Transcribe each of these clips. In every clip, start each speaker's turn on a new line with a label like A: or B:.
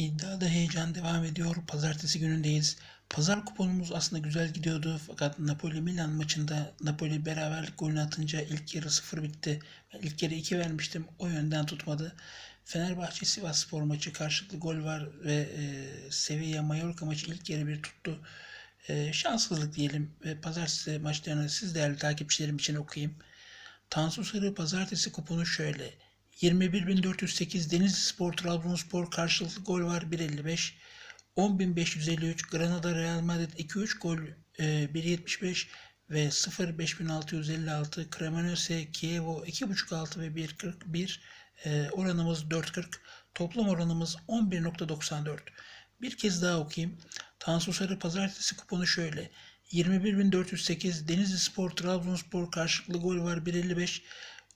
A: İddiada heyecan devam ediyor. Pazartesi günündeyiz. Pazar kuponumuz aslında güzel gidiyordu. Fakat Napoli-Milan maçında Napoli beraberlik golünü atınca ilk yarı 0 bitti. Ben ilk yarı 2 vermiştim. O yönden tutmadı. Fenerbahçe Sivasspor maçı karşılıklı gol var ve e, Sevilla Mallorca maçı ilk yarı bir tuttu. E, şanssızlık diyelim ve pazartesi maçlarını siz değerli takipçilerim için okuyayım. Tansu Sarı pazartesi kuponu şöyle. 21.408 Denizli Spor Trabzonspor karşılıklı gol var 1.55. 10.553 Granada Real Madrid 2-3 gol e, 1.75 ve 0.5656 Cremonese Kievo 2.5 altı ve 1.41 e, oranımız 4.40 toplam oranımız 11.94 bir kez daha okuyayım. Tansu Sarı pazartesi kuponu şöyle. 21.408 Denizli Spor Trabzonspor karşılıklı gol var 1.55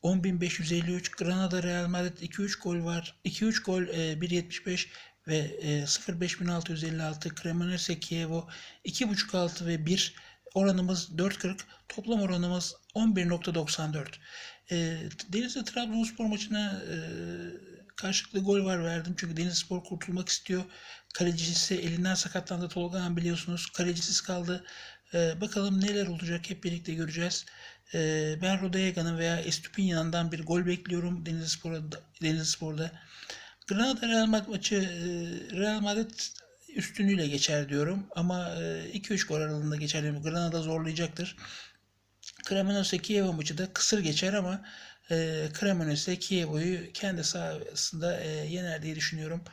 A: 10.553 Granada Real Madrid 2-3 gol var. 2-3 gol e, 1.75 ve e, 0.5656 Cremonese Kievo 2.5 altı ve 1 oranımız 4.40 toplam oranımız 11.94 e, Denizli Trabzonspor maçına e, karşılıklı gol var verdim. Çünkü Denizlispor kurtulmak istiyor. Kalecisi elinden sakatlandı. Tolga biliyorsunuz kalecisiz kaldı. E, bakalım neler olacak? Hep birlikte göreceğiz. E, ben Rodayega'nın veya Estupinyan'dan bir gol bekliyorum Denizlispor'da, Denizlispor'da. Granada Real Madrid maçı e, Real Madrid üstünlüğüyle geçer diyorum. Ama e, 2-3 gol aralığında geçer. Granada zorlayacaktır. Cremonese Kiev maçı da kısır geçer ama e, Cremonese Kiev'o'yu kendi sahasında e, yener diye düşünüyorum.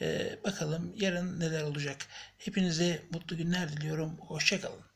A: E, bakalım yarın neler olacak. Hepinize mutlu günler diliyorum. Hoşçakalın.